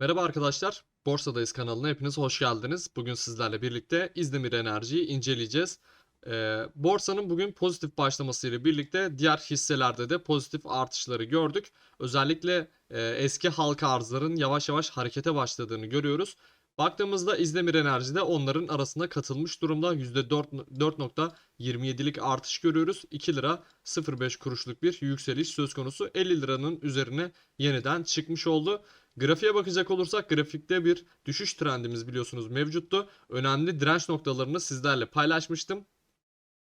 Merhaba arkadaşlar, Borsadayız kanalına hepiniz hoş geldiniz. Bugün sizlerle birlikte İzdemir Enerji'yi inceleyeceğiz. Ee, borsanın bugün pozitif başlamasıyla birlikte diğer hisselerde de pozitif artışları gördük. Özellikle e, eski halka arzların yavaş yavaş harekete başladığını görüyoruz. Baktığımızda İzdemir Enerji de onların arasına katılmış durumda. %4.27'lik artış görüyoruz. 2 lira 0.5 kuruşluk bir yükseliş söz konusu. 50 liranın üzerine yeniden çıkmış oldu. Grafiğe bakacak olursak grafikte bir düşüş trendimiz biliyorsunuz mevcuttu. Önemli direnç noktalarını sizlerle paylaşmıştım.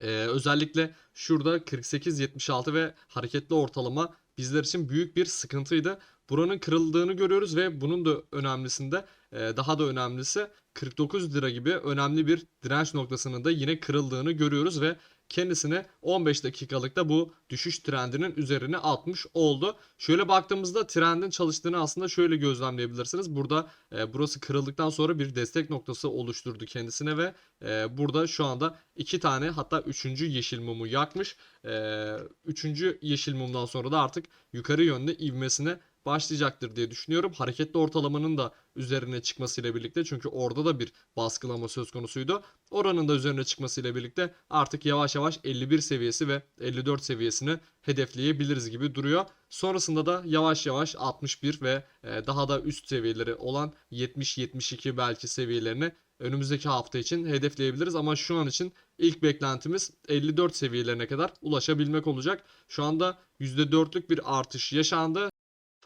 Ee, özellikle şurada 48-76 ve hareketli ortalama bizler için büyük bir sıkıntıydı. Buranın kırıldığını görüyoruz ve bunun da önemlisinde e, daha da önemlisi 49 lira gibi önemli bir direnç noktasının da yine kırıldığını görüyoruz ve kendisine 15 dakikalıkta bu düşüş trendinin üzerine atmış oldu. Şöyle baktığımızda trendin çalıştığını aslında şöyle gözlemleyebilirsiniz. Burada e, burası kırıldıktan sonra bir destek noktası oluşturdu kendisine ve e, burada şu anda iki tane hatta üçüncü yeşil mumu yakmış. E, üçüncü yeşil mumdan sonra da artık yukarı yönde ivmesine başlayacaktır diye düşünüyorum. Hareketli ortalamanın da üzerine çıkmasıyla birlikte çünkü orada da bir baskılama söz konusuydu. Oranın da üzerine çıkmasıyla birlikte artık yavaş yavaş 51 seviyesi ve 54 seviyesini hedefleyebiliriz gibi duruyor. Sonrasında da yavaş yavaş 61 ve e, daha da üst seviyeleri olan 70-72 belki seviyelerini önümüzdeki hafta için hedefleyebiliriz. Ama şu an için ilk beklentimiz 54 seviyelerine kadar ulaşabilmek olacak. Şu anda %4'lük bir artış yaşandı.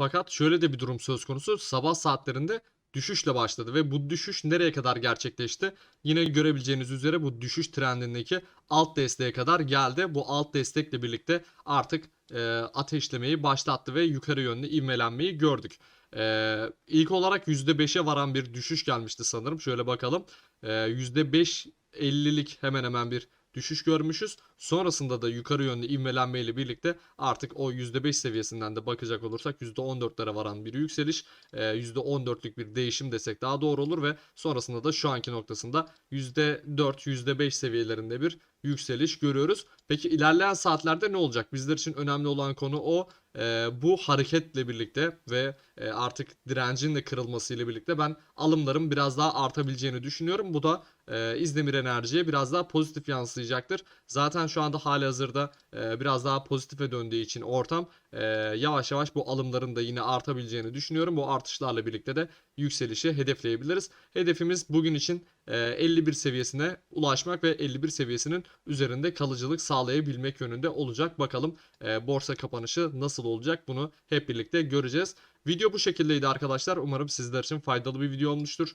Fakat şöyle de bir durum söz konusu. Sabah saatlerinde düşüşle başladı ve bu düşüş nereye kadar gerçekleşti? Yine görebileceğiniz üzere bu düşüş trendindeki alt desteğe kadar geldi. Bu alt destekle birlikte artık e, ateşlemeyi başlattı ve yukarı yönlü ivmelenmeyi gördük. E, ilk olarak %5'e varan bir düşüş gelmişti sanırım. Şöyle bakalım. E, %5.50'lik hemen hemen bir düşüş görmüşüz. Sonrasında da yukarı yönlü ivmelenme ile birlikte artık o %5 seviyesinden de bakacak olursak %14'lere varan bir yükseliş, e, %14'lük bir değişim desek daha doğru olur ve sonrasında da şu anki noktasında %4, %5 seviyelerinde bir yükseliş görüyoruz. Peki ilerleyen saatlerde ne olacak? Bizler için önemli olan konu o. E, bu hareketle birlikte ve e, artık direncin de kırılmasıyla birlikte ben alımların biraz daha artabileceğini düşünüyorum. Bu da e, İzdemir Enerji'ye biraz daha pozitif yansıyacaktır. Zaten şu anda hali hazırda e, biraz daha pozitife döndüğü için ortam e, yavaş yavaş bu alımların da yine artabileceğini düşünüyorum. Bu artışlarla birlikte de yükselişi hedefleyebiliriz. Hedefimiz bugün için e, 51 seviyesine ulaşmak ve 51 seviyesinin üzerinde kalıcılık sağlayabilmek yönünde olacak. Bakalım e, borsa kapanışı nasıl olacak bunu hep birlikte göreceğiz. Video bu şekildeydi arkadaşlar. Umarım sizler için faydalı bir video olmuştur.